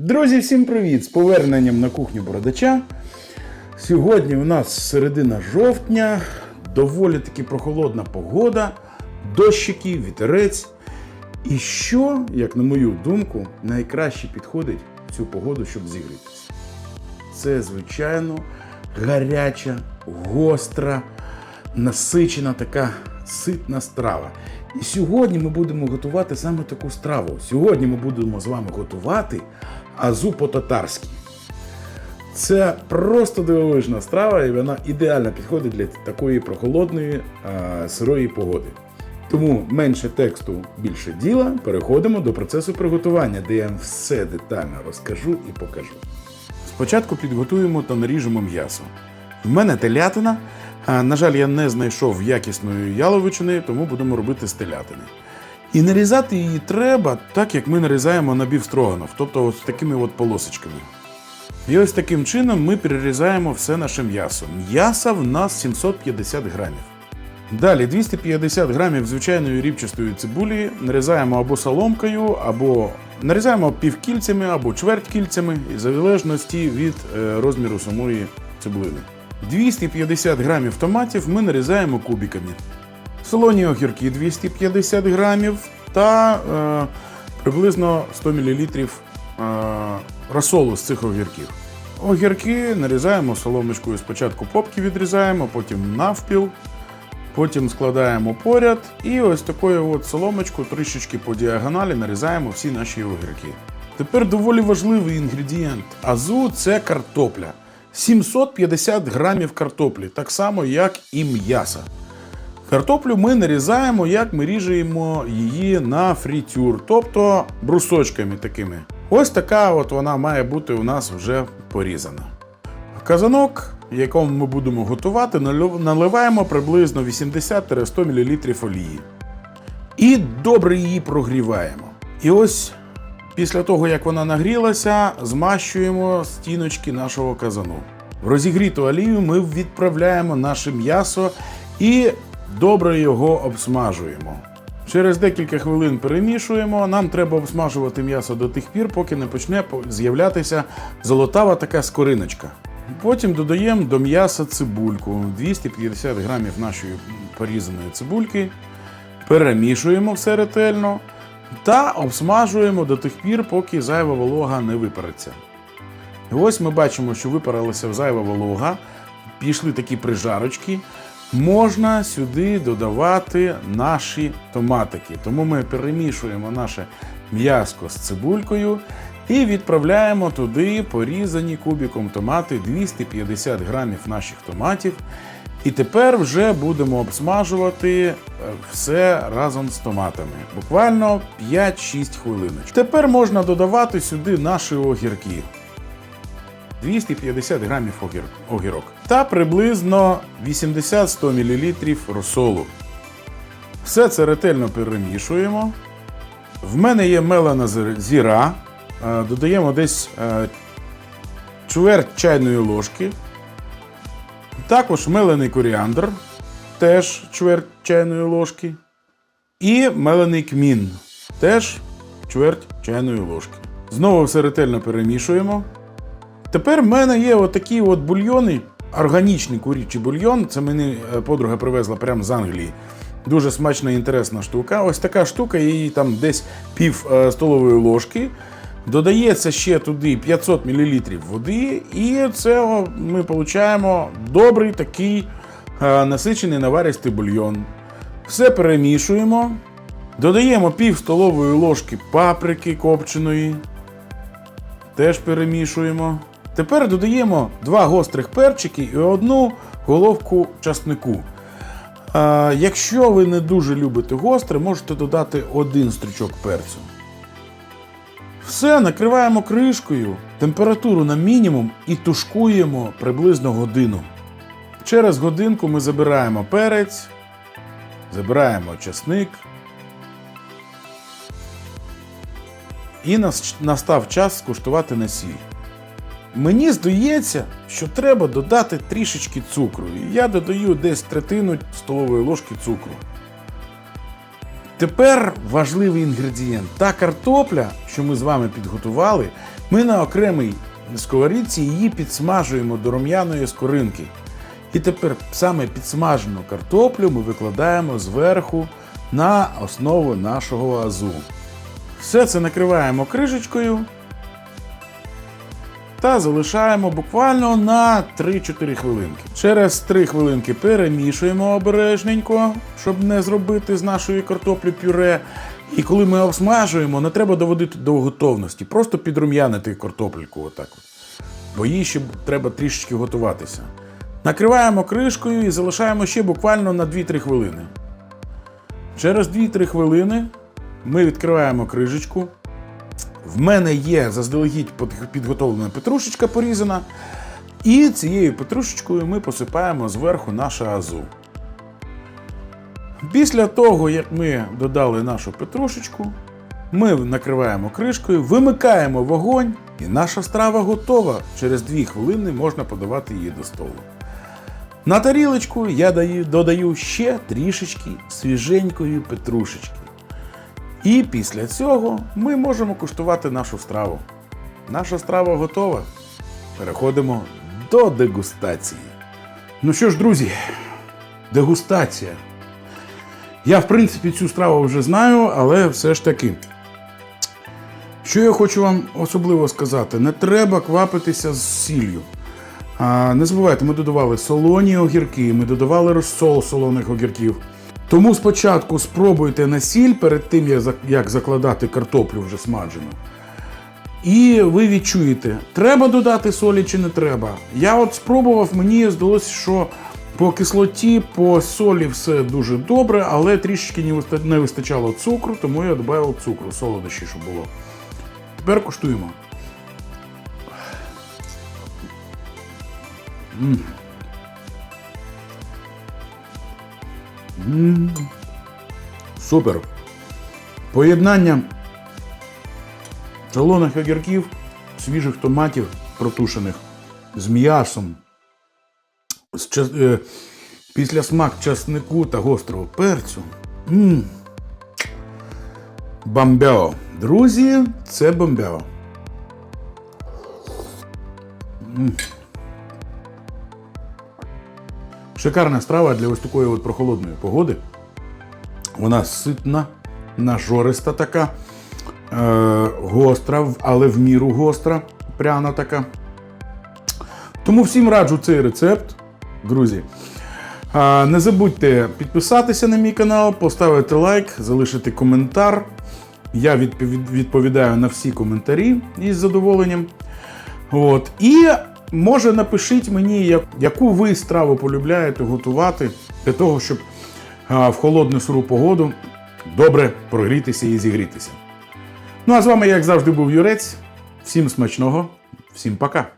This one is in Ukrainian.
Друзі, всім привіт! З поверненням на кухню Бородача. Сьогодні у нас середина жовтня, доволі таки прохолодна погода, дощики, вітерець. І що, як на мою думку, найкраще підходить в цю погоду, щоб зігрітися? Це, звичайно, гаряча, гостра, насичена така ситна страва. І сьогодні ми будемо готувати саме таку страву. Сьогодні ми будемо з вами готувати азу по-татарськи. Це просто дивовижна страва, і вона ідеально підходить для такої прохолодної а, сирої погоди. Тому менше тексту, більше діла. Переходимо до процесу приготування, де я вам все детально розкажу і покажу. Спочатку підготуємо та наріжемо м'ясо. В мене телятина. А, На жаль, я не знайшов якісної яловичини, тому будемо робити з телятини. І нарізати її треба так, як ми нарізаємо на бівстроганов, тобто от такими от полосочками. І ось таким чином ми перерізаємо все наше м'ясо. М'яса в нас 750 грамів. Далі 250 грамів звичайної рібчастої цибулі нарізаємо або соломкою, або нарізаємо півкільцями, або чвертькільцями, в залежності від е, розміру самої цибулини. 250 грамів томатів ми нарізаємо кубиками. Солоні огірки 250 грамів та е, приблизно 100 мл е, розсолу з цих огірків. Огірки нарізаємо соломочкою. Спочатку попки відрізаємо, потім навпіл, потім складаємо поряд і ось такою от соломочкою трішечки по діагоналі нарізаємо всі наші огірки. Тепер доволі важливий інгредієнт азу це картопля. 750 грамів картоплі, так само як і м'яса. Картоплю ми нарізаємо, як ми ріжемо її на фрітюр, тобто брусочками такими. Ось така от вона має бути у нас вже порізана. Казанок, в якому ми будемо готувати, наливаємо приблизно 80-100 мл олії. І добре її прогріваємо. І ось після того, як вона нагрілася, змащуємо стіночки нашого казану. В розігріту олію ми відправляємо наше м'ясо і добре його обсмажуємо. Через декілька хвилин перемішуємо. Нам треба обсмажувати м'ясо до тих пір, поки не почне з'являтися золотава така скориночка. Потім додаємо до м'яса цибульку 250 грамів нашої порізаної цибульки, перемішуємо все ретельно та обсмажуємо до тих пір, поки зайва волога не випариться. І ось ми бачимо, що випарилася зайва волога, пішли такі прижарочки. Можна сюди додавати наші томатики. Тому ми перемішуємо наше м'яско з цибулькою і відправляємо туди порізані кубиком томати 250 грамів наших томатів. І тепер вже будемо обсмажувати е, все разом з томатами. Буквально 5-6 хвилиночок. Тепер можна додавати сюди наші огірки. 250 грамів огірок та приблизно 80-100 мл розсолу. Все це ретельно перемішуємо. В мене є мелена зіра. Е, Додаємо десь е, чверть чайної ложки. Також мелений коріандр, теж чверть чайної ложки. І мелений кмін, теж чверть чайної ложки. Знову все ретельно перемішуємо. Тепер в мене є отакі от бульйони, органічний курячий бульйон. Це мені е, подруга привезла прямо з Англії. Дуже смачна і інтересна штука. Ось така штука, її там десь пів е, столової ложки. Додається ще туди 500 мл води, і це ми отримуємо добрий такий е, насичений наваристий бульйон. Все перемішуємо. Додаємо пів столової ложки паприки копченої. Теж перемішуємо. Тепер додаємо два гострих перчики і одну головку часнику. Якщо ви не дуже любите гостре, можете додати один стручок перцю. Все, накриваємо кришкою, температуру на мінімум і тушкуємо приблизно годину. Через годинку ми забираємо перець, забираємо часник. І настав час скуштувати на сіль. Мені здається, що треба додати трішечки цукру. І Я додаю десь третину столової ложки цукру. Тепер важливий інгредієнт. Та картопля, що ми з вами підготували, Ми на окремій сковорідці її підсмажуємо до рум'яної скоринки. І тепер саме підсмажену картоплю ми викладаємо зверху на основу нашого азу. Все це накриваємо кришечкою та залишаємо буквально на 3-4 хвилинки. Через 3 хвилинки перемішуємо обережненько, щоб не зробити з нашої картоплі пюре. І коли ми обсмажуємо, не треба доводити до готовності, просто підрум'янити картопельку отак. Бо їй ще треба трішечки готуватися. Накриваємо кришкою і залишаємо ще буквально на 2-3 хвилини. Через 2-3 хвилини ми відкриваємо кришечку. В мене є заздалегідь підготовлена петрушечка порізана. І цією петрушечкою ми посипаємо зверху нашу азу. Після того, як ми додали нашу петрушечку, ми накриваємо кришкою, вимикаємо вогонь, і наша страва готова. Через 2 хвилини можна подавати її до столу. На тарілочку я додаю ще трішечки свіженької петрушечки. І після цього ми можемо куштувати нашу страву. Наша страва готова. Переходимо до дегустації. Ну що ж, друзі, дегустація. Я, в принципі, цю страву вже знаю, але все ж таки. Що я хочу вам особливо сказати: не треба квапитися з сіллю. А, не забувайте, ми додавали солоні огірки, ми додавали розсол солоних огірків. Тому спочатку спробуйте на сіль перед тим, як закладати картоплю вже смаджену. І ви відчуєте, треба додати солі чи не треба. Я от спробував, мені здалося, що по кислоті, по солі все дуже добре, але трішечки не вистачало цукру, тому я додав цукру, солодощі, щоб було. Тепер куштуємо. М. Супер. Поєднання солоних огірків, свіжих томатів протушених з м'ясом, е, після смак часнику та гострого перцю. м Бомбео. Друзі, це бомбео. М. Шикарна страва для ось такої от прохолодної погоди. Вона ситна, нажориста така, е, гостра, але в міру гостра, пряна така. Тому всім раджу цей рецепт, друзі. А, не забудьте підписатися на мій канал, поставити лайк, залишити коментар. Я відповідаю на всі коментарі із задоволенням. От. І може напишіть мені, як- яку ви страву полюбляєте готувати для того, щоб в холодну сиру погоду добре прогрітися і зігрітися. Ну а з вами, як завжди, був Юрець. Всім смачного, всім пока!